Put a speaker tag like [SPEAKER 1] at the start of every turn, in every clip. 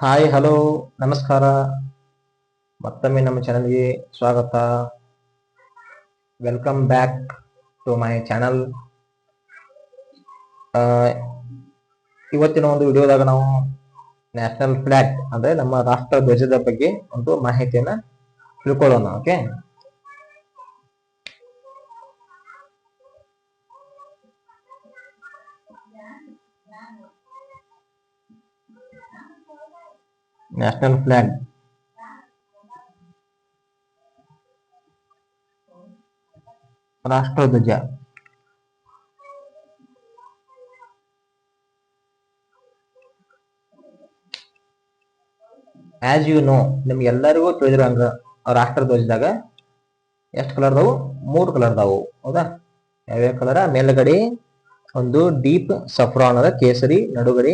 [SPEAKER 1] Hi hello ನಮಸ್ಕಾರ ಮತ್ತೊಮ್ಮೆ ನಮ್ಮ ಚಾನಲ್ಗೆ ಸ್ವಾಗತ welcome back to my channel ಇವತ್ತಿನ ಒಂದು ವಿಡಿಯೋದಾಗ ನಾವು ನ್ಯಾಷನಲ್ ಫ್ಲಾಗ್ ಅಂದ್ರೆ ನಮ್ಮ ರಾಷ್ಟ್ರ ಧ್ವಜದ ಬಗ್ಗೆ ಒಂದು ಮಾಹಿತಿಯನ್ನ ತಿಳ್ಕೊಳ್ಳೋಣ ಓಕೆ ನ್ಯಾಷನಲ್ ಫ್ಲಾಗ್ ರಾಷ್ಟ್ರಧ್ವಜ ಆಸ್ ಯು ನೋ ನಿಮ್ಗೆಲ್ಲರಿಗೂ ತಿಳಿದಿರಂಗ ರಾಷ್ಟ್ರಧ್ವಜದಾಗ ಎಷ್ಟು ಅದಾವು ಮೂರು ಕಲರ್ ಅದಾವು ಹೌದಾ ಯಾವ್ಯಾವ ಕಲರ ಮೇಲ್ಗಡೆ ಒಂದು ಡೀಪ್ ಸಫ್ರಾನ್ ಅದ ಕೇಸರಿ ನಡುಗಡೆ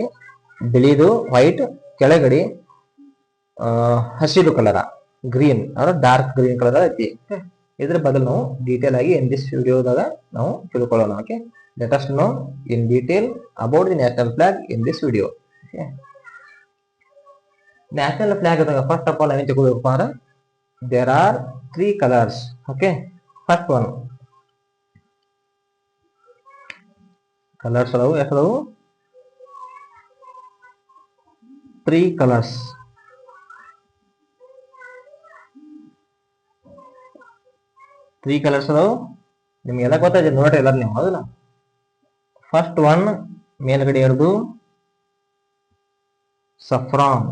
[SPEAKER 1] ಬಿಳಿದು ವೈಟ್ ಕೆಳಗಡೆ ಹಸಿರು ಕಲರ ಗ್ರೀನ್ ಅಂದ್ರೆ ಡಾರ್ಕ್ ಗ್ರೀನ್ ಕಲರ್ ಐತಿ ಇದ್ರ ಬದಲು ನಾವು ಡೀಟೇಲ್ ಆಗಿ ಇನ್ ದಿಸ್ ವಿಡಿಯೋದಾಗ ನಾವು ತಿಳ್ಕೊಳ್ಳೋಣ okay let's know in detail about the national flag in this video national flag ಅದಾಗ ಫಸ್ಟ್ ಆಫ್ ಆಲ್ ಏನು ತಗೋಬೇಕಪ್ಪ ಅಂದ್ರೆ there are three colours okay first one colours ಅದಾವು ಎಷ್ಟು ತ್ರೀ ಕಲರ್ಸ್ ತ್ರೀ ಕಲರ್ಸ್ ಅದಾವು ಎಲ್ಲ ಗೊತ್ತಾಗಿದೆ ನೋಡ್ರಿ ಎಲ್ಲ ನೀವು ಹೌದಲ್ಲ ಫಸ್ಟ್ ಒನ್ ಮೇಲ್ಗಡೆ ಎರಡು ಸಫ್ರಾನ್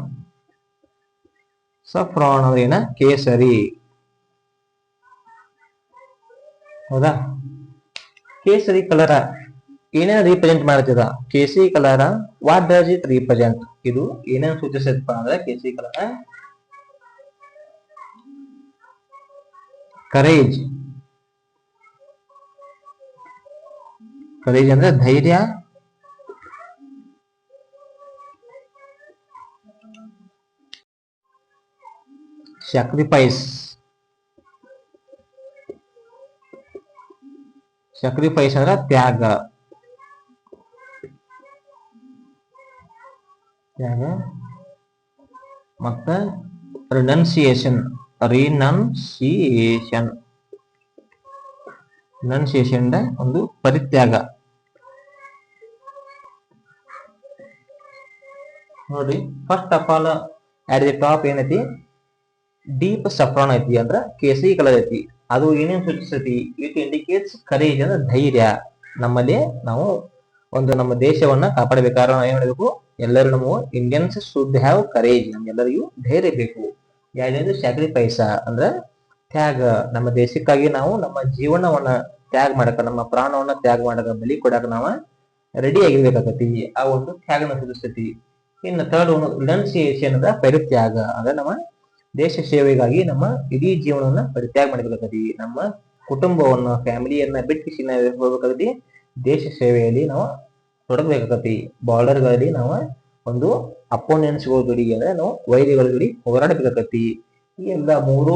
[SPEAKER 1] ಸಫ್ರಾನ್ ಅಂದ್ರೆ ಏನ ಕೇಸರಿ ಹೌದಾ ಕೇಸರಿ ಕಲರ ಏನೇನು ರೀಪ್ರೆಸೆಂಟ್ ಮಾಡ್ತದ ಕೇಸರಿ ಕಲರ ವಾಟ್ ಡಸ್ ಇಟ್ ರೀಪ್ರೆಸೆಂಟ್ ಇದು ಏನೇನು ಸೂಚಿಸಪ್ಪ ಅಂದ್ರೆ ಕೇಸರಿ ಕಲರ ಕರೇಜ್ ಕರೇಜ್ ಅಂದ್ರೆ ಧೈರ್ಯ ಸ್ಯಾಕ್ರಿಫೈಸ್ ಸ್ಯಾಕ್ರಿಫೈಸ್ ಅಂದ್ರೆ ತ್ಯಾಗ ತ್ಯಾಗ ಮತ್ತೆ ರಿನನ್ಸಿಯೇಷನ್ ರಿನೌನ್ಸಿಯೇಷನ್ ರಿನನ್ಸಿಯೇಷನ್ ಒಂದು ಪರಿತ್ಯಾಗ ನೋಡ್ರಿ first of all at the top ಏನೈತಿ ಡೀಪ್ ಸಫ್ರಾನ್ ಐತಿ ಅಂದ್ರ ಕೇಸರಿ ಕಲರ್ ಐತಿ ಅದು ಏನೇನು ಸೂಚಿಸತಿ ಇಟ್ ಇಂಡಿಕೇಟ್ಸ್ ಕರೇಜ್ ಅಂದ್ರೆ ಧೈರ್ಯ ನಮ್ಮಲ್ಲಿ ನಾವು ಒಂದು ನಮ್ಮ ದೇಶವನ್ನ ಕಾಪಾಡಬೇಕಾದ್ರೆ ನಾವು ಏನ್ ಮಾಡಬೇಕು ಎಲ್ಲರೂ ನಮ್ಮ ಇಂಡಿಯನ್ಸ್ ಶುಡ್ ಹ್ಯಾವ್ ಕರೇಜ್ ನಮ್ಗೆಲ್ಲರಿಗೂ ಧೈರ್ಯ ಬೇಕು ಯಾವ್ದು ಸ್ಯಾಕ್ರಿಫೈಸ ಅಂದ್ರೆ ತ್ಯಾಗ ನಮ್ಮ ದೇಶಕ್ಕಾಗಿ ನಾವು ನಮ್ಮ ಜೀವನವನ್ನ ತ್ಯಾಗ ಮಾಡಕ ನಮ್ಮ ಪ್ರಾಣವನ್ನ ತ್ಯಾಗ ಮಾಡಕ ಬಲಿ ಕೊಡಕ ನಾವ ರೆಡಿ ಆಗಿರ್ಬೇಕಾಗತ್ತಿ ಆ ಒಂದು ತ್ಯಾಗನ ಸೂಚಿಸ್ತೈತಿ ಇನ್ನು ಥರ್ಡ್ ಒಂದು ಲೆನ್ಸ್ ಅದ ಪರಿತ್ಯಾಗ ಅದ ನಮ್ಮ ದೇಶ ಸೇವೆಗಾಗಿ ನಮ್ಮ ಇಡೀ ಜೀವನವನ್ನ ಪರಿತ್ಯಾಗ ಮಾಡಬೇಕಾಗತಿ ನಮ್ಮ ಕುಟುಂಬವನ್ನ ಫ್ಯಾಮಿಲಿಯನ್ನ ಬಿಟ್ಟು ಹೋಗ್ಬೇಕಾಗತಿ ದೇಶ ಸೇವೆಯಲ್ಲಿ ನಾವು ತೊಡಗಬೇಕಾಗತಿ ಬಾರ್ಡರ್ಗಳಲ್ಲಿ ನಾವು ಒಂದು ಅಪೋನೆನ್ಸ್ಗಳ ಗುಡಿ ಅಂದ್ರೆ ನಾವು ವೈದ್ಯಗಳ ಗುಡಿ ಹೋರಾಡಬೇಕಾಗತಿ ಈ ಎಲ್ಲ ಮೂರು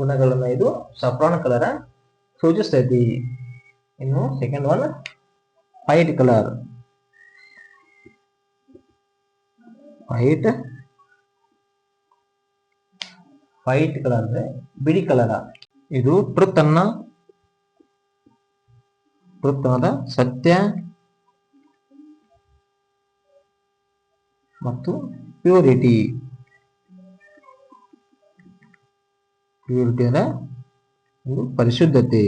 [SPEAKER 1] ಗುಣಗಳನ್ನ ಇದು ಸಫ್ರಾನ್ ಕಲರ್ ಸೂಚಿಸ್ತೈತಿ ಇನ್ನು second one white colour white white colour ಅಂದ್ರೆ ಬಿಳಿ ಕಲರ ಇದು ಟ್ರುತ್ ಅನ್ನ ಸತ್ಯ ಮತ್ತು ಪ್ಯೂರಿಟಿ ಪ್ಯೂರಿಟಿ ಅಂದ್ರೆ ಇದು ಪರಿಶುದ್ಧತೆ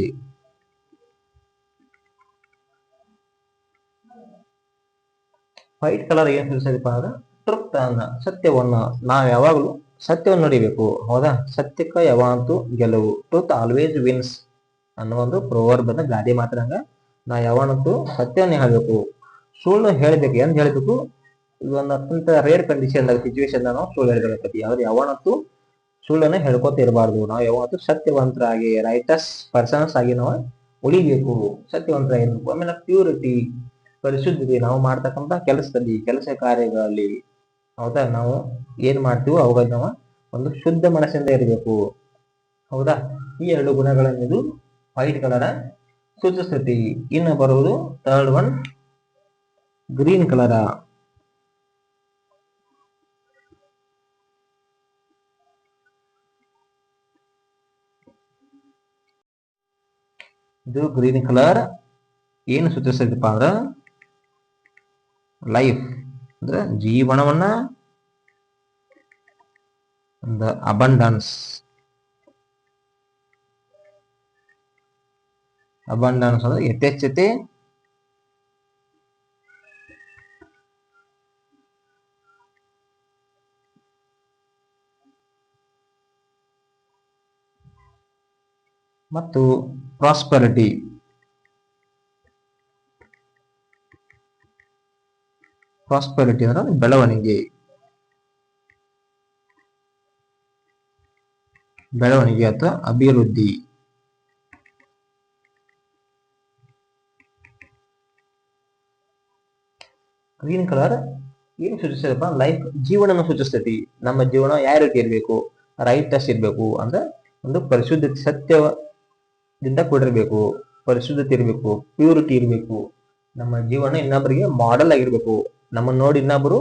[SPEAKER 1] ವೈಟ್ ಕಲರ್ ಏನ್ ಅಂದ್ರೆ ತೃಪ್ತನ ಸತ್ಯವನ್ನ ನಾವು ಯಾವಾಗಲೂ ಸತ್ಯವನ್ನು ನಡಿಬೇಕು ಹೌದಾ ಸತ್ಯಕ್ಕ ಯಾವಂತೂ ಗೆಲುವು ಟ್ರೂತ್ ಆಲ್ವೇಸ್ ವಿನ್ಸ್ ಅನ್ನೋ ಒಂದು ಬಂದ ಗಾದೆ ಮಾತ್ರಂಗ ನಾ ಯಾವಂತೂ ಸತ್ಯವನ್ನ ಹೇಳಬೇಕು ಸುಳ್ಳು ಹೇಳಬೇಕು ಎಂದು ಹೇಳಬೇಕು ಒಂದು ಅತ್ಯಂತ ರೇರ್ ಕಂಡೀಷನ್ ಸಿಚುವೇಶನ್ ನಾವು ಸುಳ್ಳು ಹೇಳಬೇಕಾಗತ್ತೆ ಯಾವ್ದು ಯಾವಂತೂ ಸುಳ್ಳನ್ನು ಹೇಳ್ಕೊತ ಇರಬಾರ್ದು ನಾವು ಯಾವತ್ತು ಸತ್ಯವಂತರಾಗಿ ರೈಟಸ್ ಪರ್ಸನ್ಸ್ ಆಗಿ ನಾವು ಉಳಿಬೇಕು ಸತ್ಯವಂತರಾಗಿರ್ಬೇಕು ಆಮೇಲೆ ಪ್ಯೂರಿಟಿ ಪರಿಶುದ್ಧತೆ ನಾವು ಮಾಡ್ತಕ್ಕಂಥ ಕೆಲಸದಲ್ಲಿ ಕೆಲಸ ಕಾರ್ಯಗಳಲ್ಲಿ ಹೌದಾ ನಾವು ಏನ್ ಮಾಡ್ತೀವೋ ಅವುಗಳ ನಾವು ಒಂದು ಶುದ್ಧ ಮನಸ್ಸಿಂದ ಇರಬೇಕು ಹೌದಾ ಈ ಎರಡು ಇದು ವೈಟ್ ಕಲರ್ ಸೂಚಿಸ್ತತಿ ಇನ್ನು ಬರುವುದು ಥರ್ಡ್ ಒನ್ ಗ್ರೀನ್ ಕಲರ ಇದು ಗ್ರೀನ್ ಕಲರ್ ಏನು ಸೂಚಿಸ್ತೈತಪ್ಪ ಅಂದ್ರೆ ಲೈಫ್ ಅಂದ್ರೆ ಜೀವನವನ್ನ ದ ಅಬಂಡನ್ಸ್ ಅಬಂಡನ್ಸ್ ಅಂದ್ರೆ ಯಥೇಚ್ಛತೆ ಮತ್ತು ಪ್ರಾಸ್ಪರಿಟಿ ಪ್ರಾಸ್ಪರಿಟಿ ಅಂದ್ರೆ ಬೆಳವಣಿಗೆ ಬೆಳವಣಿಗೆ ಅಥವಾ ಅಭಿವೃದ್ಧಿ ಗ್ರೀನ್ ಕಲರ್ ಏನ್ ಸೂಚಿಸ್ತದಪ್ಪ ಲೈಫ್ ಜೀವನನ ಸೂಚಿಸ್ತೈತಿ ನಮ್ಮ ಜೀವನ ಯಾವ ರೀತಿ ಇರಬೇಕು ರೈಟಸ್ ಇರಬೇಕು ಅಂದ್ರೆ ಒಂದು ಪರಿಶುದ್ಧ ಸತ್ಯದಿಂದ ಕೂಡಿರ್ಬೇಕು ಪರಿಶುದ್ಧತೆ ಇರಬೇಕು ಪ್ಯೂರಿಟಿ ಇರಬೇಕು ನಮ್ಮ ಜೀವನ ಇನ್ನೊಬ್ಬರಿಗೆ ಮಾಡೆಲ್ ಆಗಿರ್ಬೇಕು ನಮ್ಮನ್ನ ನೋಡಿ ಇನ್ನೊಬ್ರು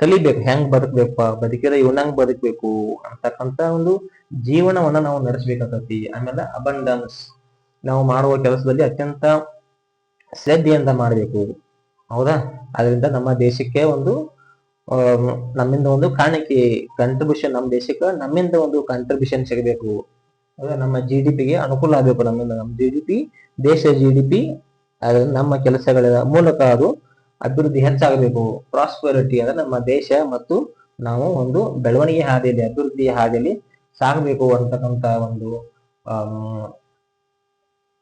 [SPEAKER 1] ಕಲಿಬೇಕು ಹೆಂಗ್ ಬದುಕ್ಬೇಕು ಬದುಕಿರ ಇವನ್ ಹಂಗ್ ಬದುಕ್ಬೇಕು ಅಂತಕ್ಕಂತ ಒಂದು ಜೀವನವನ್ನ ನಾವು ನಡೆಸ್ಬೇಕಾಗತ್ತಿ ಆಮೇಲೆ ಅಬಂಡನ್ಸ್ ನಾವು ಮಾಡುವ ಕೆಲಸದಲ್ಲಿ ಅತ್ಯಂತ ಶ್ರದ್ಧೆಯಿಂದ ಮಾಡಬೇಕು ಹೌದಾ ಅದರಿಂದ ನಮ್ಮ ದೇಶಕ್ಕೆ ಒಂದು ನಮ್ಮಿಂದ ಒಂದು ಕಾಣಿಕೆ ಕಾಂಟ್ರಿಬ್ಯೂಷನ್ ನಮ್ಮ ದೇಶಕ್ಕೆ ನಮ್ಮಿಂದ ಒಂದು ಕಾಂಟ್ರಿಬ್ಯೂಷನ್ ಸಿಗಬೇಕು ನಮ್ಮ ಜಿ ಡಿ ಪಿಗೆ ಅನುಕೂಲ ಆಗಬೇಕು ನಮ್ಮಿಂದ ನಮ್ಮ ಜಿ ಡಿ ಪಿ ದೇಶ ಜಿ ಡಿ ಪಿ ನಮ್ಮ ಕೆಲಸಗಳ ಮೂಲಕ ಅದು ಅಭಿವೃದ್ಧಿ ಹೆಚ್ಚಾಗಬೇಕು ಪ್ರಾಸ್ಪರಿಟಿ ಅಂದ್ರೆ ನಮ್ಮ ದೇಶ ಮತ್ತು ನಾವು ಒಂದು ಬೆಳವಣಿಗೆ ಹಾದಿಯಲ್ಲಿ ಅಭಿವೃದ್ಧಿಯ ಹಾದಿಯಲ್ಲಿ ಸಾಗಬೇಕು ಅಂತಕ್ಕಂತ ಒಂದು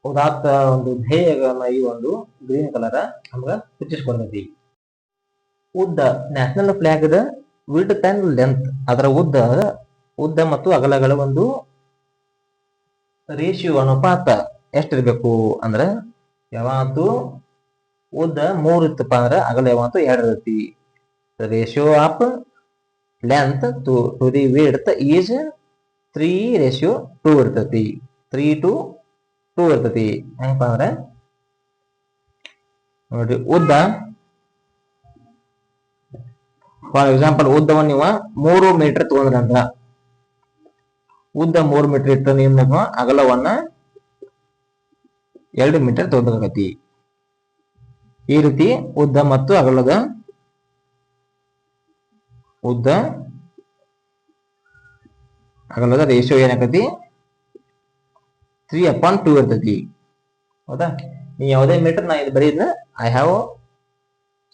[SPEAKER 1] ಉದಾತ್ತ ಒಂದು ಧ್ಯೇಯಗಳನ್ನ ಈ ಒಂದು ಗ್ರೀನ್ ಕಲರ್ ನಮ್ಗ ಸೂಚಿಸ್ಕೊಡ್ತೈತಿ ಉದ್ದ national flag width ten length ಅದರ ಉದ್ದ ಉದ್ದ ಮತ್ತು ಅಗಲಗಳ ಒಂದು ರೇಷಿಯೋ ಅನುಪಾತ ಎಷ್ಟಿರ್ಬೇಕು ಅಂದ್ರೆ ಯಾವತ್ತೂ ಉದ್ದ ಮೂರ್ ಇತ್ತಪ್ಪ ಅಂದ್ರ ಅಗಲ ಯಾವಂತ ಎರಡ್ ಇರತಿ ratio of length to to the width is three ratio two ಇರ್ತತಿ ತ್ರೀ ಟು ಟೂ ಇರ್ತತಿ ಹೆಂಗಪ್ಪ ಅಂದ್ರ ನೋಡ್ರಿ ಉದ್ದ ಫಾರ್ ಎಕ್ಸಾಂಪಲ್ ಉದ್ದವನ್ನು ನೀವು ಮೂರು ಮೀಟರ್ ತಗೊಂಡ್ರಂತ ಉದ್ದ ಮೂರು ಮೀಟರ್ ಇಟ್ಟು ನೀವು ಅಗಲವನ್ನ ಎರಡು ಮೀಟರ್ ತಗೊಂಡ್ರಿ ಈ ರೀತಿ ಉದ್ದ ಮತ್ತು ಅಗಲದ ಉದ್ದ ಅಗಲದ ರೇಷಿಯೋ ಏನಾಕತಿ ತ್ರೀ ಅಪಾನ್ ಟೂ ಇರ್ತತಿ ಹೌದಾ ನೀ ಯಾವುದೇ ಮೀಟರ್ ನಾ ಇದು ಬರೀದ I have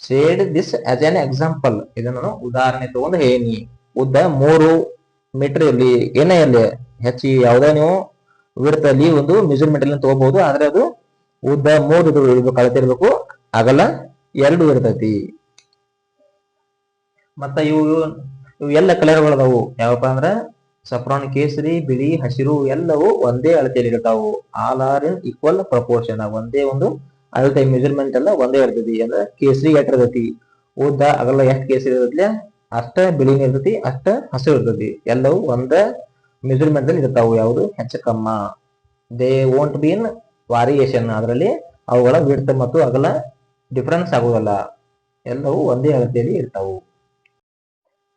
[SPEAKER 1] said this as an example ಇದನ್ನು ಉದಾಹರಣೆ ತಗೊಂಡು ಹೇಳಿ ಉದ್ದ ಮೂರು ಮೀಟರ್ ಇರಲಿ ಏನೇ ಇರಲಿ ಹೆಚ್ಚಿ ಯಾವುದೇ ನೀವು ಒಂದು ಮೆಜರ್ಮೆಂಟ್ ಅಲ್ಲಿ ತಗೋಬಹುದು ಆದ್ರೆ ಅದು ಉದ್ದ ಮೂರು ಇದು ಇರಬೇಕು ಅಗಲ ಎರಡು ಇರ್ತೈತಿ ಮತ್ತ ಇವು ಇವು ಎಲ್ಲ ಕಲರ್ಗಳದಾವು ಯಾವಪ್ಪ ಅಂದ್ರ ಸಫ್ರಾನ್ ಕೇಸರಿ ಬಿಳಿ ಹಸಿರು ಎಲ್ಲವೂ ಒಂದೇ ಅಳತೆಯಲ್ಲಿ ಇರ್ತಾವು all are in equal proportion ಒಂದೇ ಒಂದು ಅಳತೆ ಮೆಜರ್ಮೆಂಟ್ ಎಲ್ಲ ಒಂದೇ ಇರ್ತೈತಿ ಅಂದ್ರೆ ಕೇಸರಿ ಎಟ್ ಇರ್ತೈತಿ ಉದ್ದ ಅಗಲ ಎಷ್ಟ್ ಕೇಸರಿ ಇರತ್ಲೆ ಅಷ್ಟ ಬಿಳಿ ಇರ್ತತಿ ಅಷ್ಟ ಹಸಿರು ಇರ್ತೈತಿ ಎಲ್ಲವೂ ಒಂದೇ ಮೆಜರ್ಮೆಂಟ್ ಅಲ್ಲಿ ಇರ್ತಾವು ಯಾವುದು ಹೆಚ್ಚು ಕಮ್ಮ they won't be in variation ಅದರಲ್ಲಿ ಅವುಗಳ ವಿಡ್ತ ಮತ್ತು ಅಗಲ ಡಿಫ್ರೆನ್ಸ್ ಆಗೋದಲ್ಲ ಎಲ್ಲವೂ ಒಂದೇ ಅಳತೆಯಲ್ಲಿ ಇರ್ತಾವು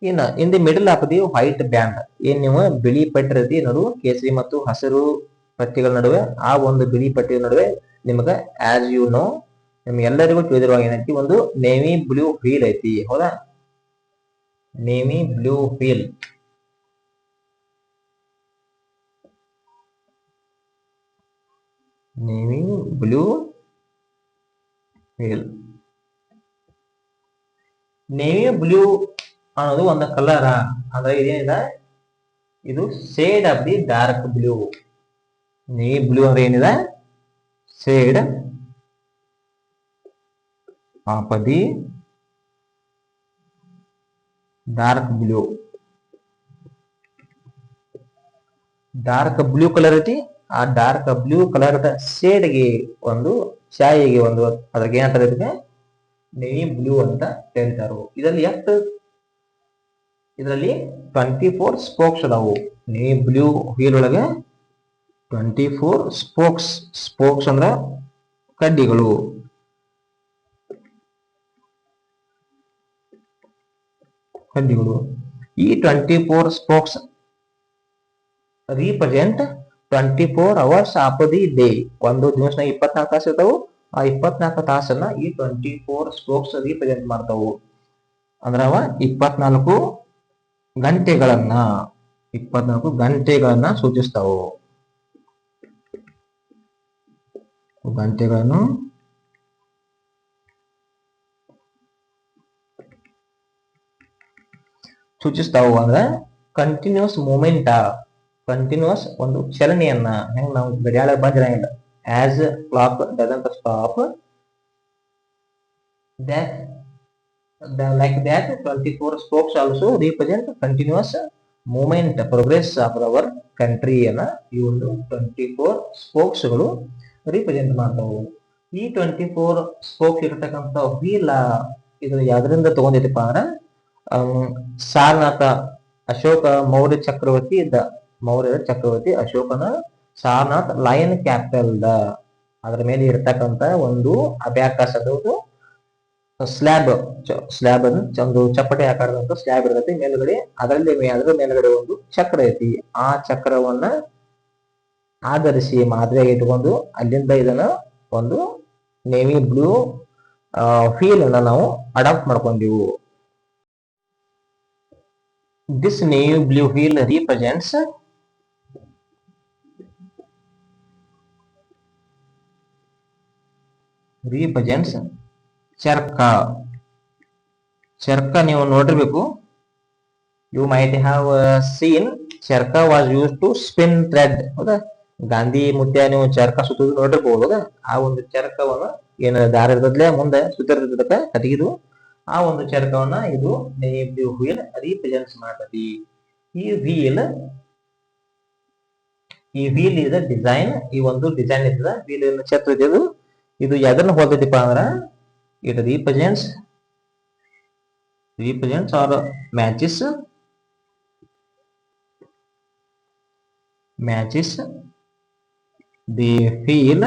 [SPEAKER 1] ಇನ್ನ in the middle of the white band ಏನ್ ನೀವು ಬಿಳಿ ಪಟ್ಟಿ ನಡುವೆ ಕೇಸರಿ ಮತ್ತು ಹಸಿರು ಪಟ್ಟಿಗಳ ನಡುವೆ ಆ ಒಂದು ಬಿಳಿ ಪಟ್ಟಿಯ ನಡುವೆ ನಿಮಗೆ ಆಸ್ ಯು ನೋ ನಿಮ್ಗೆಲ್ಲರಿಗೂ ತಿಳಿದಿರುವ ಏನೈತಿ ಒಂದು ನೇವಿ ಬ್ಲೂ ವೀಲ್ ಐತಿ ಹೌದಾ navy blue wheel navy blue wheel navy blue ಅನ್ನೋದು ಒಂದು ಕಲರ್ ಅಂದ್ರೆ ಇದೇನಿದೆ ಇದು shade of the dark blue navy blue ಅಂದ್ರೆ ಏನಿದೆ shade of the dark blue dark blue colour ಐತಿ ಆ ಡಾರ್ಕ್ ಬ್ಲೂ ಕಲರ್ ಶೇಡ್ಗೆ ಒಂದು ಶಾಯಿಗೆ ಒಂದು ಅದಕ್ಕೆ ಏನಂತಾರೆ ಇದಕ್ಕೆ ನೇವಿ ಬ್ಲೂ ಅಂತ ಹೇಳ್ತಾರೆ ಇದರಲ್ಲಿ ಎಷ್ಟು ಇದರಲ್ಲಿ ಟ್ವೆಂಟಿ ಫೋರ್ ಸ್ಪೋಕ್ಸ್ ಅದಾವು ನೇವಿ ಬ್ಲೂ ವೀಲ್ ಒಳಗೆ ಟ್ವೆಂಟಿ ಫೋರ್ ಸ್ಪೋಕ್ಸ್ ಸ್ಪೋಕ್ಸ್ ಅಂದ್ರೆ ಕಡ್ಡಿಗಳು ಕಡ್ಡಿಗಳು ಈ twenty four spokes represent twenty four hours of the day ಒಂದು ದಿವಸನಾಗ ಇಪ್ಪತ್ನಾಲ್ಕು ತಾಸು ಇರ್ತಾವು ಆ ಇಪ್ಪತ್ನಾಲ್ಕು ತಾಸನ್ನ ಈ ಟ್ವೆಂಟಿ ಫೋರ್ ಸ್ಟ್ರೋಕ್ಸ್ ರಿಪ್ರೆಸೆಂಟ್ ಮಾಡ್ತಾವು ಅಂದ್ರ ಅವ ಇಪ್ಪತ್ನಾಲ್ಕು ಗಂಟೆಗಳನ್ನ ಇಪ್ಪತ್ನಾಲ್ಕು ಗಂಟೆಗಳನ್ನ ಸೂಚಿಸ್ತಾವು ಗಂಟೆಗಳನ್ನು ಸೂಚಿಸ್ತಾವು ಅಂದ್ರೆ ಕಂಟಿನ್ಯೂಸ್ ಮೂಮೆಂಟ್ ಕಂಟಿನ್ಯೂಸ್ ಒಂದು ಚಲನೆಯನ್ನ ಹೆಂಗ್ ನಾವು ಗಡಿಯಾಳ ಬಂದಿರಂಗಿಲ್ಲ as clock doesn't stop that the, like 24 strokes also represent continuous movement progress of our ಅನ್ನ ಈ ಒಂದು ಟ್ವೆಂಟಿ ಫೋರ್ ಸ್ಪೋಕ್ಸ್ಗಳು ರೀಪ್ರೆಸೆಂಟ್ ಮಾಡ್ತಾವು ಈ ಟ್ವೆಂಟಿ ಫೋರ್ ಸ್ಪೋಕ್ಸ್ ಇರತಕ್ಕಂಥ ವೀಲ್ ಇದು ಯಾವ್ದರಿಂದ ತಗೊಂಡಿದ್ದಪ್ಪ ಅಂದ್ರೆ ಸಾರನಾಥ ಅಶೋಕ ಮೌರ್ಯ ಚಕ್ರವರ್ತಿ ಇದ್ದ ಮೌರ್ಯ ಚಕ್ರವರ್ತಿ ಅಶೋಕನ ಸಾರನಾಥ್ ಲಯನ್ ದ ಅದರ ಮೇಲೆ ಇರ್ತಕ್ಕಂತ ಒಂದು ಅಬ್ಯಾಕಾಸ್ ಸ್ಲ್ಯಾಬ್ ಸ್ಲ್ಯಾಬ್ ಒಂದು ಚಪ್ಪಟೆ ಆಕಾರದಂತ ಸ್ಲ್ಯಾಬ್ ಇರ್ತೈತಿ ಮೇಲುಗಡೆ ಅದರಲ್ಲಿ ಅದರ ಮೇಲ್ಗಡೆ ಒಂದು ಚಕ್ರ ಐತಿ ಆ ಚಕ್ರವನ್ನ ಆಧರಿಸಿ ಮಾದರಿಯಾಗಿ ಇಟ್ಕೊಂಡು ಅಲ್ಲಿಂದ ಇದನ್ನ ಒಂದು ನೇವಿ ಬ್ಲೂ ಫೀಲ್ ಅನ್ನ ನಾವು adapt ಮಾಡ್ಕೊಂಡಿವು this navy blue wheel represents represents charkha charkha ನೀವು ನೋಡಿರ್ಬೇಕು you might have seen charkha was used to spin thread ಹೌದಾ ಗಾಂಧಿ ಮುದ್ದೆ ನೀವು ಚರ್ಕ ಸುತ್ತ ನೋಡಿರ್ಬೋದು ಹೌದಾ ಆ ಒಂದು ಚರ್ಕವನ್ನು ಏನು ದಾರ ಇರ್ತದಲೇ ಮುಂದೆ ಸುತ್ತಿರ್ತದಕ್ಕೆ ಕಟಗಿದು ಆ ಒಂದು ಚರ್ಕವನ್ನ ಇದು ದಿ ವೀಲ್ ರೀಪ್ರೆಸೆಂಟ್ಸ್ ಮಾಡ್ತದೆ ಈ ವೀಲ್ ಈ ವೀಲ್ ಇದ ಡಿಸೈನ್ ಈ ಒಂದು ಡಿಸೈನ್ ಇರ್ತದ ವೀಲ್ ಚರ್ಕ ಇದು ಇದು ಎದನ್ನ ಹೋಲ್ತೈತಿಪ್ಪ ಅಂದ್ರ it represents represents or matches matches the wheel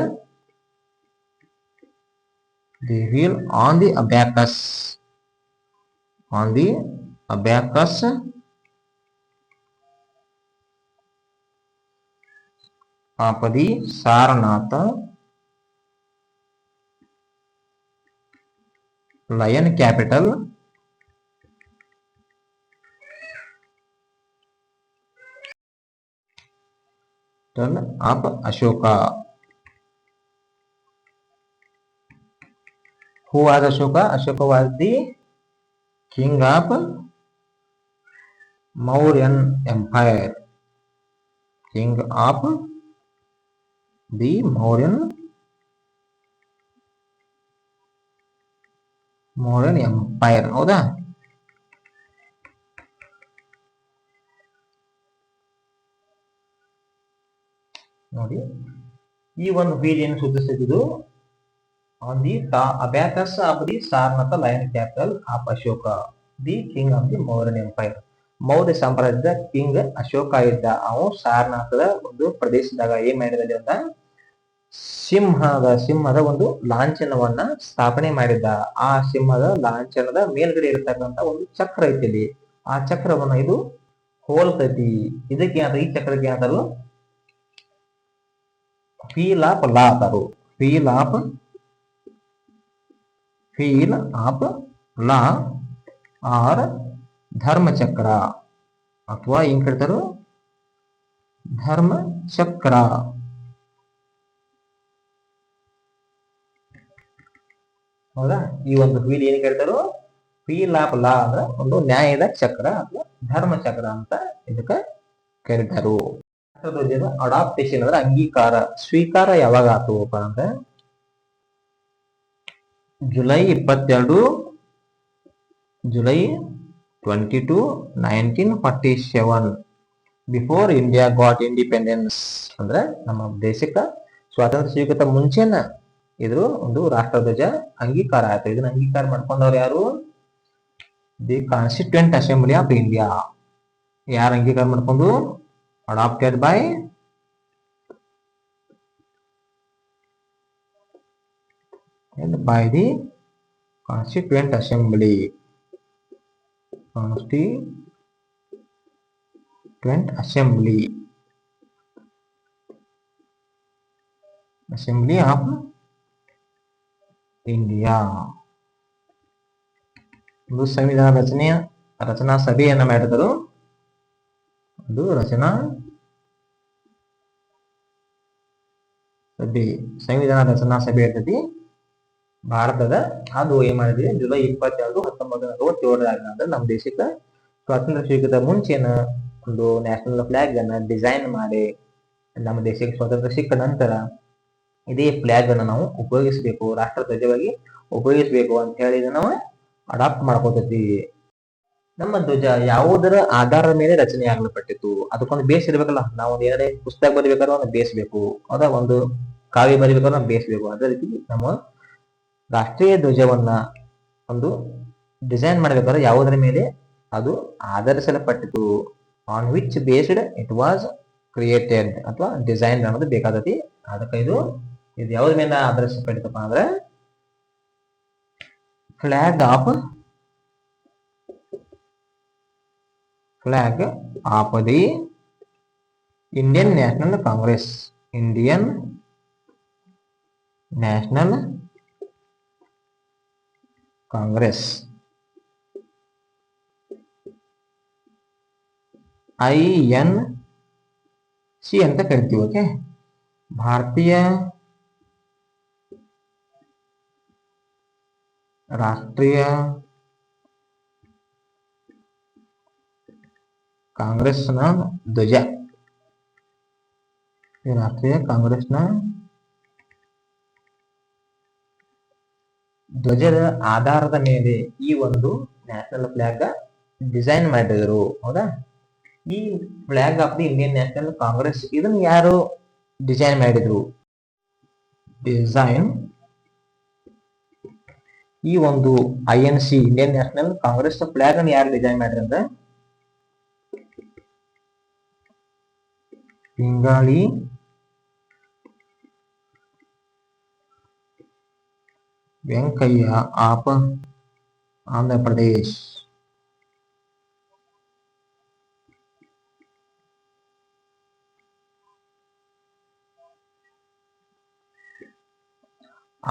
[SPEAKER 1] the wheel on the abacus on the abacus of the Lion capital of Ashoka. Who was Ashoka? Ashoka was the king of Mauryan Empire. King of the Mauryan modern empire ಹೌದಾ ನೋಡಿ ಈ ಒಂದು wheel ಏನು ಸೂಚಿಸುತ್ತಿದ್ದು on the abacus of the Sarnath lion capital of Ashoka the king of the Mauryan empire Maurya ಸಾಮ್ರಾಜ್ಯದ king Ashoka ಇದ್ದ ಅವನು ಸಾರನಾಥದ ಒಂದು ಪ್ರದೇಶದಾಗ ಏನ್ ಮಾಡಿದಲ್ಲಿ ಅಂತ ಸಿಂಹದ ಸಿಂಹದ ಒಂದು ಲಾಂಛನವನ್ನ ಸ್ಥಾಪನೆ ಮಾಡಿದ ಆ ಸಿಂಹದ ಲಾಂಛನದ ಮೇಲ್ಗಡೆ ಇರತಕ್ಕಂತ ಒಂದು ಚಕ್ರ ಐತಿ ಆ ಚಕ್ರವನ್ನ ಇದು ಹೋಲ್ತೈತಿ ಇದಕ್ಕೆ ಈ ಚಕ್ರಕ್ಕೆ ಏನಾದ್ರು wheel of law ಅಂತಾರು wheel of wheel of law or Dharma Chakra ಅಥವಾ ಏನ್ ಧರ್ಮ ಚಕ್ರ ಹೌದಾ ಈ ಒಂದು ವೀಲ್ ಏನ್ ಕೇಳ್ತಾರೋ ವೀಲ್ ಆಫ್ ಲಾ ಅಂದ್ರೆ ಒಂದು ನ್ಯಾಯದ ಚಕ್ರ ಅಥವಾ ಧರ್ಮ ಚಕ್ರ ಅಂತ ಇದಕ್ಕೆ ಕರೀತಾರು ಅಡಾಪ್ಟೇಷನ್ ಅಂದ್ರೆ ಅಂಗೀಕಾರ ಸ್ವೀಕಾರ ಯಾವಾಗ ಆತುವಪ್ಪ ಅಂದ್ರೆ ಜುಲೈ ಇಪ್ಪತ್ತೆರಡು July twenty two nineteen forty seven before India got independence ಅಂದ್ರೆ ನಮ್ಮ ದೇಶಕ್ಕೆ ಸ್ವಾತಂತ್ರ್ಯ ಸ್ವೀಕೃತ ಮುಂಚೆನ ಇದು ಒಂದು ರಾಷ್ಟ್ರಧ್ವಜ ಅಂಗೀಕಾರ ಆಯ್ತು ಇದನ್ನ ಅಂಗೀಕಾರ ಮಾಡ್ಕೊಂಡವ್ರು ಯಾರು the constituent assembly of India ಯಾರು ಅಂಗೀಕಾರ ಮಾಡ್ಕೊಂಡು adopted by by the constituent assembly twenty assembly assembly of India ಒಂದು ಸಂವಿಧಾನ ರಚನೆಯ ರಚನಾ ಸಭೆಯನ್ನ ಮಾಡಿದರು ಒಂದು ರಚನಾ ಸಭೆ ಸಂವಿಧಾನ ರಚನಾ ಸಭೆ ಇರ್ತದೆ ಭಾರತದ ಅದು ಏನ್ ಮಾಡಿದ್ರಿ ಜುಲೈ ಇಪ್ಪತ್ತೆರಡು ಹತ್ತೊಂಬತ್ತು ಅರವತ್ತೇಳರಾಗ ನಮ್ಮ ದೇಶಕ್ಕೆ ಸ್ವಾತಂತ್ರ್ಯ ಸ್ವೀಕೃತ ಮುಂಚೆನ ಒಂದು ನ್ಯಾಷನಲ್ ಫ್ಲಾಗ್ ಅನ್ನ ಡಿಸೈನ್ ಮಾಡಿ ನಮ್ಮ ದೇಶಕ್ಕೆ ಸ್ವಾತಂತ್ರ್ಯ ಸಿಕ್ಕ ನಂತರ ಇದೇ ಫ್ಲಾಗ್ ಅನ್ನು ನಾವು ಉಪಯೋಗಿಸಬೇಕು ರಾಷ್ಟ್ರ ಧ್ವಜವಾಗಿ ಉಪಯೋಗಿಸಬೇಕು ಅಂತ ಹೇಳಿ ನಾವು ಅಡಾಪ್ಟ್ ಮಾಡ್ಕೋತೀವಿ ನಮ್ಮ ಧ್ವಜ ಯಾವುದರ ಆಧಾರದ ಮೇಲೆ ರಚನೆ ಆಗಲ್ಪಟ್ಟಿತ್ತು ಅದಕ್ಕೊಂದು ಬೇಸ್ ಇರ್ಬೇಕಲ್ಲ ನಾವು ಒಂದು ಏನಾದ್ರೆ ಪುಸ್ತಕ ಬರಿಬೇಕಾದ್ರೆ ಒಂದು ಬೇಸ್ಬೇಕು ಅದ ಒಂದು ಕಾವ್ಯ ಬರಿಬೇಕಾದ್ರೆ ಬೇಯಿಸ್ಬೇಕು ಅದೇ ರೀತಿ ನಮ್ಮ ರಾಷ್ಟ್ರೀಯ ಧ್ವಜವನ್ನ ಒಂದು ಡಿಸೈನ್ ಮಾಡಬೇಕಾದ್ರೆ ಯಾವುದರ ಮೇಲೆ ಅದು ಆಧರಿಸಲ್ಪಟ್ಟಿತ್ತು on which based it was created ಅಥವಾ ಡಿಸೈನ್ ಅನ್ನೋದು ಬೇಕಾದತಿ ಅದಕ್ಕೆ ಇದು ಇದ ಯಾವ ನೇನಾ ಅಡ್ರೆಸ್ ಪೆಡ್ತಪ್ಪಾ ಅಂದ್ರೆ flag of flag of the Indian National Congress Indian National Congress I N C ಅಂತ ಹೇಳ್ತೀವಿ ಓಕೆ ಭಾರತೀಯ ರಾಷ್ಟ್ರೀಯ ಕಾಂಗ್ರೆಸ್ನ ಧ್ವಜ ರಾಷ್ಟ್ರೀಯ ಕಾಂಗ್ರೆಸ್ನ ಧ್ವಜದ ಆಧಾರದ ಮೇಲೆ ಈ ಒಂದು ನ್ಯಾಷನಲ್ ಫ್ಲಾಗ್ ಡಿಸೈನ್ ಮಾಡಿದ್ರು ಹೌದಾ ಈ flag of the Indian National Congress ಇದನ್ನು ಯಾರು ಡಿಸೈನ್ ಮಾಡಿದ್ರು ಡಿಸೈನ್ ಈ ಒಂದು I N C Indian National Congress flag ಅನ್ನು ಯಾರು ಡಿಸೈನ್ ಮಾಡ್ರಿ ಅಂದ್ರೆ ಪಿಂಗಾಳಿ ವೆಂಕಯ್ಯ ಆಪ ಆಂಧ್ರ ಪ್ರದೇಶ್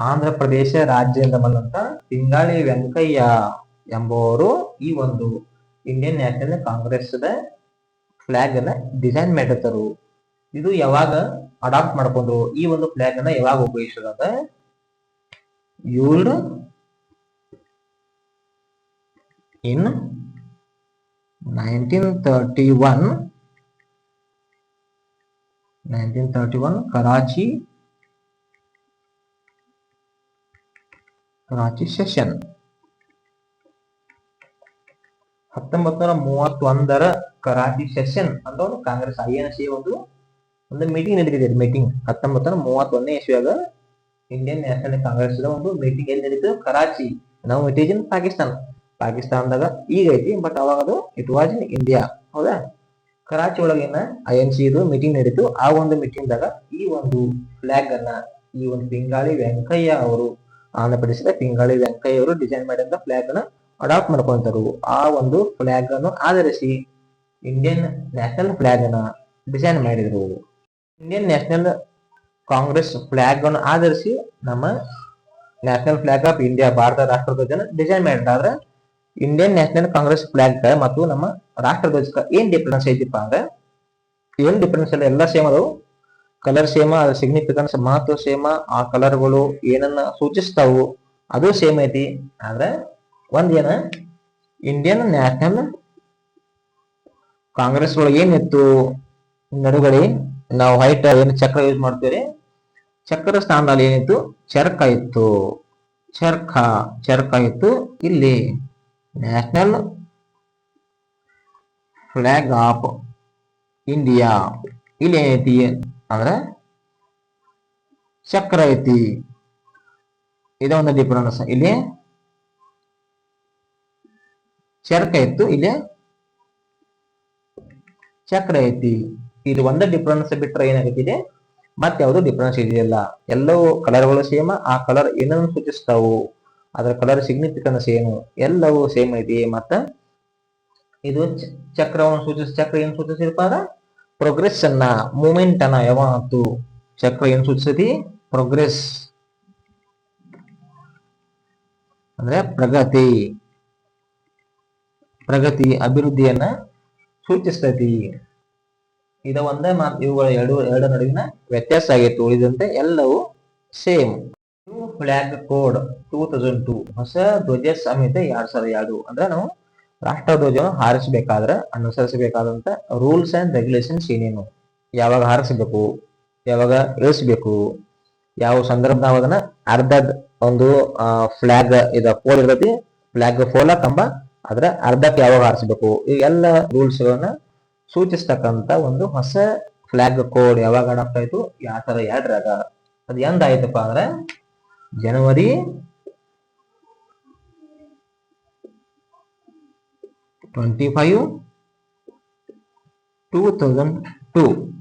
[SPEAKER 1] ಆಂಧ್ರ ಪ್ರದೇಶ ರಾಜ್ಯದ ಬಂದಂತ ಪಿಂಗಾಳಿ ವೆಂಕಯ್ಯ ಎಂಬುವರು ಈ ಒಂದು ಇಂಡಿಯನ್ ನ್ಯಾಷನಲ್ ಕಾಂಗ್ರೆಸ್ ಫ್ಲಾಗ್ ಅನ್ನ ಡಿಸೈನ್ ಮಾಡಿರ್ತಾರು ಇದು ಯಾವಾಗ ಅಡಾಪ್ಟ್ ಮಾಡ್ಕೊಂಡ್ರು ಈ ಒಂದು ಫ್ಲಾಗ್ ಅನ್ನ ಯಾವಾಗ ಉಪಯೋಗಿಸೋದಾಗ used in nineteen thirty one nineteen thirty one Karachi ರಾಜಿ ಹತ್ತೊಂಬತ್ ನೂರ ಮೂವತ್ತೊಂದರ ಕರಾಚಿ ಸೆಷನ್ ಅಂತ ಒಂದು ಕಾಂಗ್ರೆಸ್ ಐ ಎನ್ ಸಿ ಒಂದು ಒಂದು ಮೀಟಿಂಗ್ ನಡೀತಿದೆ ಮೀಟಿಂಗ್ ಹತ್ತೊಂಬತ್ತರ ಮೂವತ್ತೊಂದನೇ ಇಸ್ವಿಯಾಗ ಇಂಡಿಯನ್ ನ್ಯಾಷನಲ್ ಕಾಂಗ್ರೆಸ್ ಒಂದು ಮೀಟಿಂಗ್ ಎಲ್ಲಿ ನಡೀತು ಕರಾಚಿ ನಾವು ಇಟ್ ಈಸ್ ಇನ್ ಪಾಕಿಸ್ತಾನ ಪಾಕಿಸ್ತಾನದಾಗ ಈಗ ಐತಿ ಬಟ್ ಅವಾಗ ಅದು ಇಟ್ ವಾಸ್ ಇನ್ ಇಂಡಿಯಾ ಹೌದಾ ಕರಾಚಿ ಒಳಗಿನ ಐ ಎನ್ ಸಿ ಇದು ಮೀಟಿಂಗ್ ನಡೀತು ಆ ಒಂದು ಮೀಟಿಂಗ್ ದಾಗ ಈ ಒಂದು ಫ್ಲಾಗ್ ಅನ್ನ ಈ ಒಂದು ಬೆಂಗಾಳಿ ವೆಂಕಯ್ಯ ಅವರು ಆಂಧ್ರ ಪ್ರದೇಶದ ಪಿಂಗಾಳಿ ವೆಂಕಯ್ಯವರು ಡಿಸೈನ್ ಮಾಡಿದ ಫ್ಲಾಗ್ ಅನ್ನು ಅಡಾಪ್ಟ್ ಮಾಡ್ಕೊಂತಾರು ಆ ಒಂದು ಫ್ಲಾಗ್ ಅನ್ನು ಆಧರಿಸಿ ಇಂಡಿಯನ್ ನ್ಯಾಷನಲ್ ಫ್ಲಾಗ್ ಅನ್ನ ಡಿಸೈನ್ ಮಾಡಿದ್ರು ಇಂಡಿಯನ್ ನ್ಯಾಷನಲ್ ಕಾಂಗ್ರೆಸ್ ಫ್ಲಾಗ್ ಅನ್ನು ಆಧರಿಸಿ ನಮ್ಮ national flag of India Bharat ರಾಷ್ಟ್ರ ಡಿಸೈನ್ ಮಾಡಿದ್ರೆ ಇಂಡಿಯನ್ ನ್ಯಾಷನಲ್ ಕಾಂಗ್ರೆಸ್ ಫ್ಲಾಗ್ ಮತ್ತು ನಮ್ಮ ರಾಷ್ಟ್ರ ಧ್ವಜಕ್ಕೆ ಏನ್ ಡಿಫ್ರೆನ್ಸ್ ಐತಿಪ್ಪ ಅಂದ್ರೆ ಏನ್ ಡಿಫ್ರೆನ್ಸ್ ಎಲ್ಲ ಸೇಮ್ ಅದಾವು ಕಲರ್ ಸೇಮ ಸಿಗ್ನಿಫಿಕೆನ್ಸ್ ಮಹತ್ವ ಸೇಮ ಆ ಕಲರ್ಗಳು ಏನನ್ನ ಸೂಚಿಸ್ತಾವು ಅದು ಸೇಮ್ ಐತಿ ಆದ್ರೆ ಒಂದೇನ ಇಂಡಿಯನ್ ನ್ಯಾಷನಲ್ ಕಾಂಗ್ರೆಸ್ ಒಳಗೆ ಏನಿತ್ತು ನಡುಗಡೆ ನಾವು ಹೈಟ್ ಏನು ಚಕ್ರ ಯೂಸ್ ಮಾಡ್ತೀವಿ ಚಕ್ರ ಸ್ಥಾನದಲ್ಲಿ ಏನಿತ್ತು ಚರ್ಕ ಇತ್ತು ಚರ್ಕ ಚರ್ಕ ಇತ್ತು ಇಲ್ಲಿ ನ್ಯಾಷನಲ್ ಫ್ಲಾಗ್ ಆಫ್ ಇಂಡಿಯಾ ಇಲ್ಲಿ ಏನೈತಿ ಅಂದ್ರೆ ಚಕ್ರ ಐತಿ ಒಂದು ಡಿಫ್ರೆನ್ಸ್ ಇಲ್ಲಿ ಚರ್ಕ ಇತ್ತು ಇಲ್ಲಿ ಚಕ್ರ ಐತಿ ಇದು ಒಂದ ಡಿಫ್ರೆನ್ಸ್ ಬಿಟ್ರೆ ಏನಾಗೈತಿ ಇದೆ ಮತ್ತೆ ಯಾವುದು ಡಿಫ್ರೆನ್ಸ್ ಇದೆಯಲ್ಲ ಎಲ್ಲವೂ ಕಲರ್ಗಳು ಸೇಮ್ ಆ ಕಲರ್ ಏನನ್ನು ಸೂಚಿಸ್ತಾವು ಅದರ ಕಲರ್ ಸಿಗ್ನಿಫಿಕೆನ್ಸ್ ಏನು ಎಲ್ಲವೂ ಸೇಮ್ ಐತಿ ಮತ್ತ ಇದು ಚಕ್ರವನ್ನು ಸೂಚಿಸ ಚಕ್ರ ಏನು ಸೂಚಿಸಿರ್ಪಾರ ಪ್ರೋಗ್ರೆಸ್ ಅನ್ನ ಮೂಮೆಂಟ್ ಅನ್ನ ಯಾವತ್ತು ಚಕ್ರ ಏನ್ ಸೂಚಿಸತಿ ಪ್ರೋಗ್ರೆಸ್ ಅಂದ್ರೆ ಪ್ರಗತಿ ಪ್ರಗತಿ ಅಭಿವೃದ್ಧಿಯನ್ನ ಸೂಚಿಸ್ತೈತಿ ಇದ ಒಂದೇ ಮಾತು ಇವುಗಳ ಎರಡು ಎರಡು ನಡುವಿನ ವ್ಯತ್ಯಾಸ ಆಗಿತ್ತು ಉಳಿದಂತೆ ಎಲ್ಲವೂ same flag code two thousand two ಹೊಸ ಧ್ವಜ ಸಂಹಿತೆ ಎರಡ್ ಸಾವಿರದ ಎರಡು ಅಂದ್ರೆ ನಾವು ರಾಷ್ಟ್ರ ರಾಷ್ಟ್ರಧ್ವಜವನ್ನು ಹಾರಿಸಬೇಕಾದ್ರೆ ಅನುಸರಿಸಬೇಕಾದಂತ ರೂಲ್ಸ್ ಅಂಡ್ ರೆಗ್ಯುಲೇಷನ್ಸ್ ಏನೇನು ಯಾವಾಗ ಹಾರಿಸಬೇಕು ಯಾವಾಗ ಇಳಿಸ್ಬೇಕು ಯಾವ ಸಂದರ್ಭದಾಗ ಅದನ್ನ ಅರ್ಧದ ಒಂದು ಫ್ಲಾಗ್ ಇದ ಫೋಲ್ ಇರ್ತೈತಿ ಫ್ಲಾಗ್ ಫೋಲ ಕಂಬ ಅದ್ರ ಅರ್ಧಕ್ಕೆ ಯಾವಾಗ ಹಾರಿಸಬೇಕು ಈ ಎಲ್ಲ ರೂಲ್ಸ್ ಗಳನ್ನ ಸೂಚಿಸ್ತಕ್ಕಂತ ಒಂದು ಹೊಸ ಫ್ಲಾಗ್ ಕೋಡ್ ಯಾವಾಗ ಅಡಾಪ್ಟ್ ಆಯ್ತು ಯಾವ ತರ ಎರಡರಾಗ ಅದು ಎಂದಾಯ್ತಪ್ಪ ಅಂದ್ರೆ ಜನವರಿ 25 2002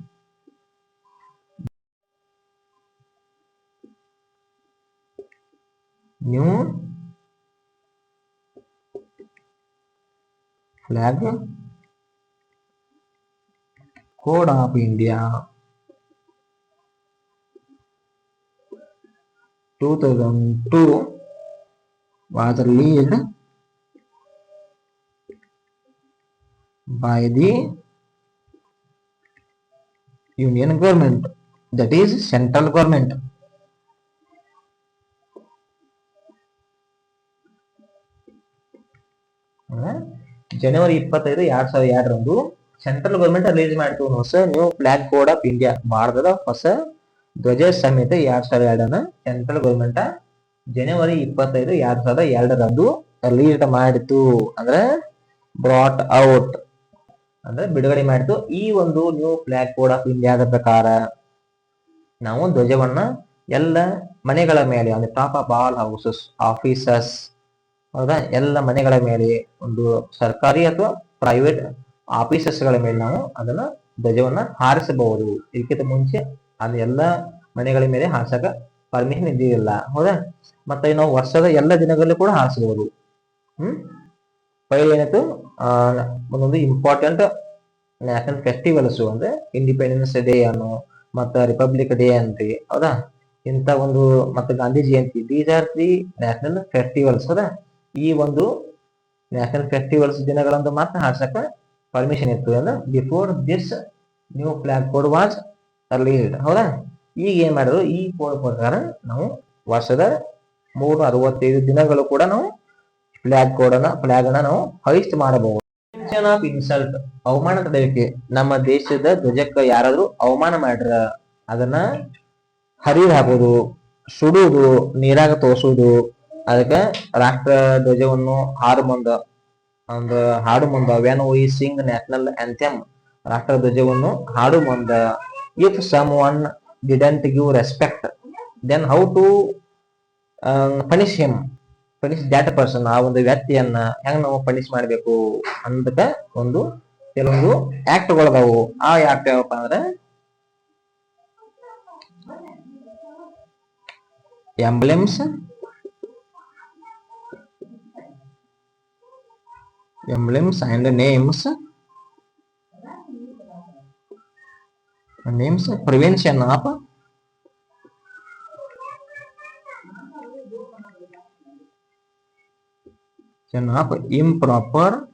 [SPEAKER 1] new flag code of india 2002 was released by the union government that is central government ಜನವರಿ ಇಪ್ಪತ್ತೈದು ಎರಡ್ ಸಾವಿರದ ಎರಡರಂದು ಸೆಂಟ್ರಲ್ ಗವರ್ಮೆಂಟ್ ರಿಲೀಸ್ ಮಾಡಿತು ಹೊಸ new flag code of India ಭಾರತದ ಹೊಸ ಧ್ವಜ ಸಮೇತ ಎರಡ್ ಸಾವಿರದ ಎರಡನ್ನ ಸೆಂಟ್ರಲ್ ಗವರ್ಮೆಂಟ್ ಜನವರಿ ಇಪ್ಪತ್ತೈದು ಎರಡ್ ಸಾವಿರದ ಎರಡರಂದು ರಿಲೀಸ್ ಮಾಡಿತು ಅಂದ್ರೆ ಬ್ರಾಟ್ ಔಟ್ ಅಂದ್ರೆ ಬಿಡುಗಡೆ ಮಾಡಿತು ಈ ಒಂದು ನ್ಯೂ ಫ್ಲಾಗ್ ಕೋಡ್ ಆಫ್ ಇಂಡಿಯಾದ ಪ್ರಕಾರ ನಾವು ಧ್ವಜವನ್ನ ಎಲ್ಲ ಮನೆಗಳ ಮೇಲೆ ಅಂದ್ರೆ top of all houses offices ಹೌದಾ ಎಲ್ಲ ಮನೆಗಳ ಮೇಲೆ ಒಂದು ಸರ್ಕಾರಿ ಅಥವಾ ಪ್ರೈವೇಟ್ ಆಫೀಸಸ್ ಗಳ ಮೇಲೆ ನಾವು ಅದನ್ನ ಧ್ವಜವನ್ನ ಹಾರಿಸಬಹುದು ಇದಕ್ಕಿಂತ ಮುಂಚೆ ಅದು ಎಲ್ಲ ಮನೆಗಳ ಮೇಲೆ ಹಾರಿಸಕ ಪರ್ಮಿಷನ್ ಇದ್ದಿಲ್ಲ ಹೌದಾ ಮತ್ತೆ ನಾವು ವರ್ಷದ ಎಲ್ಲ ದಿನಗಳಲ್ಲೂ ಕೂಡ ಹಾರಿಸಬಹುದು ಹ್ಮ್ ಪೈಲ್ ಏನಾಯ್ತು ಒಂದೊಂದು ಇಂಪಾರ್ಟೆಂಟ್ ನ್ಯಾಷನಲ್ ಫೆಸ್ಟಿವಲ್ಸ್ ಅಂದ್ರೆ ಇಂಡಿಪೆಂಡೆನ್ಸ್ ಡೇ ಅನ್ನು ಮತ್ತ ರಿಪಬ್ಲಿಕ್ ಡೇ ಅಂತಿ ಹೌದಾ ಇಂತ ಒಂದು ಮತ್ತೆ Gandhi Jayanti these are the national festivals ಹೌದಾ ಈ ಒಂದು ನ್ಯಾಷನಲ್ ಫೆಸ್ಟಿವಲ್ಸ್ ದಿನಗಳಂದು ಮಾತ್ರ ಹಾಡ್ಸಕ್ಕೆ ಪರ್ಮಿಷನ್ ಇತ್ತು ಅಂದ್ರೆ before this new flag code was released ಹೌದಾ ಈಗ ಏನ್ ಮಾಡಿದ್ರು ಈ ಕೋಡ್ ಪ್ರಕಾರ ನಾವು ವರ್ಷದ ಮೂರು ಅರವತ್ತೈದು ದಿನಗಳು ಕೂಡ ನಾವು ಫ್ಲಾಗ್ ಕೋಡ್ ಅನ್ನ ಫ್ಲಾಗ್ ಅನ್ನ ನಾವು ಹೈಸ್ಟ್ ಮಾಡಬಹುದು ಆಫ್ ಇನ್ಸಲ್ಟ್ ಅವಮಾನ ತಡೆಯಕ್ಕೆ ನಮ್ಮ ದೇಶದ ಧ್ವಜಕ್ಕ ಯಾರಾದ್ರೂ ಅವಮಾನ ಮಾಡ್ರ ಅದನ್ನ ಹರಿದು ಹಾಕೋದು ಸುಡುವುದು ನೀರಾಗ ತೋಸುದು ಅದಕ್ಕೆ ರಾಷ್ಟ್ರ ಧ್ವಜವನ್ನು ಹಾಡು ಮುಂದ ಒಂದು ಹಾಡು ಮುಂದ when we sing national anthem ರಾಷ್ಟ್ರ ಧ್ವಜವನ್ನು ಹಾಡು ಮುಂದ if someone didn't give respect then how to punish him punish that person ಆ ಒಂದು ವ್ಯಕ್ತಿಯನ್ನ ಹೆಂಗ್ ನಾವು ಪನಿಷ್ ಮಾಡ್ಬೇಕು ಅಂದಕ ಒಂದು ಕೆಲವೊಂದು ಆಕ್ಟ್ ಗಳದಾವು ಆ ಆಕ್ಟ್ ಯಾವಪ್ಪ ಅಂದ್ರೆ emblems emblems and names names prevention of Then apa improper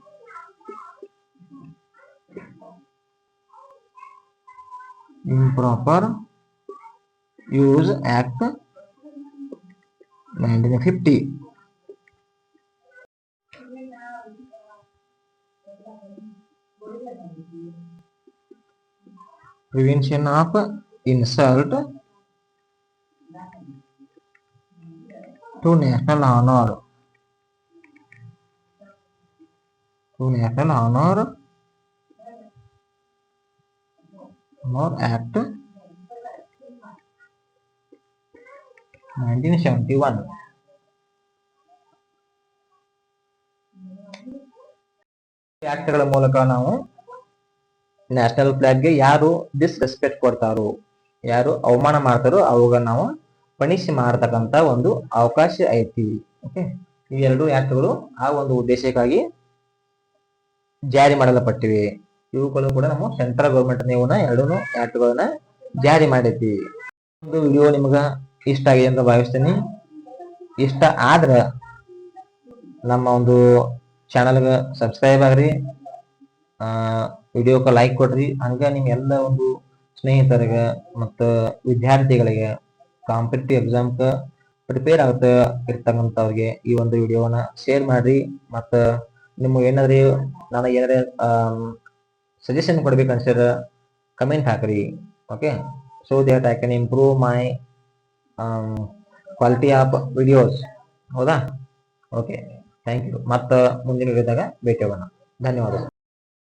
[SPEAKER 1] improper use act 1950 prevention of insult to national honor soon happen honor honor act 1971 ಆಕ್ಟ್ಗಳ ಮೂಲಕ ನಾವು ನ್ಯಾಷನಲ್ ಫ್ಲಾಗ್ಗೆ ಯಾರು ಡಿಸ್ರೆಸ್ಪೆಕ್ಟ್ ಕೊಡ್ತಾರೋ ಯಾರು ಅವಮಾನ ಮಾಡ್ತಾರೋ ಅವಾಗ ನಾವು ಪನಿಷ್ ಮಾಡತಕ್ಕಂತ ಒಂದು ಅವಕಾಶ ಐತಿ ಓಕೆ ಇವೆರಡು ಆಕ್ಟ್ಗಳು ಆ ಒಂದು ಉದ್ದೇಶಕ್ಕಾಗಿ ಜಾರಿ ಮಾಡಲ್ಪಟ್ಟಿವೆ ಇವುಗಳು ಕೂಡ ನಮ್ಮ ಸೆಂಟ್ರಲ್ ಗೌರ್ಮೆಂಟ್ ನೀವು ಎರಡೂ ಆ್ಯಕ್ಟ್ಗಳನ್ನ ಜಾರಿ ಮಾಡೈತಿ ಒಂದು ವಿಡಿಯೋ ನಿಮ್ಗೆ ಇಷ್ಟ ಆಗಿದೆ ಅಂತ ಭಾವಿಸ್ತೀನಿ ಇಷ್ಟ ಆದ್ರೆ ನಮ್ಮ ಒಂದು ಚಾನಲ್ಗೆ ಸಬ್ಸ್ಕ್ರೈಬ್ ಆಗ್ರಿ ವಿಡಿಯೋಕ್ಕೆ ಲೈಕ್ ಕೊಡ್ರಿ ಹಂಗೆ ಎಲ್ಲ ಒಂದು ಸ್ನೇಹಿತರಿಗೆ ಮತ್ತು ವಿದ್ಯಾರ್ಥಿಗಳಿಗೆ ಕಾಂಪಿಟೇಟಿವ್ ಎಕ್ಸಾಮ್ಗೆ ಪ್ರಿಪೇರ್ ಆಗುತ್ತೆ ಇರ್ತಕ್ಕಂಥವ್ರಿಗೆ ಈ ಒಂದು ವಿಡಿಯೋನ ಶೇರ್ ಮಾಡ್ರಿ ಮತ್ತು ನಿಮ್ಗೆ ಏನಾದ್ರಿ ನಾನು ಏನಾರ ಸಜೆಷನ್ ಕೊಡ್ಬೇಕು ಅನ್ಸಿದ್ರೆ ಕಮೆಂಟ್ ಹಾಕ್ರಿ okay so that I can improve my quality of videos ಹೌದಾ ಓಕೆ ಥ್ಯಾಂಕ್ ಯು ಮತ್ತೆ ಮುಂದಿನ ವಿಡಿಯೋದಾಗ ಭೇಟಿ ಧನ್ಯವಾದ ಧನ್ಯವಾದಗಳು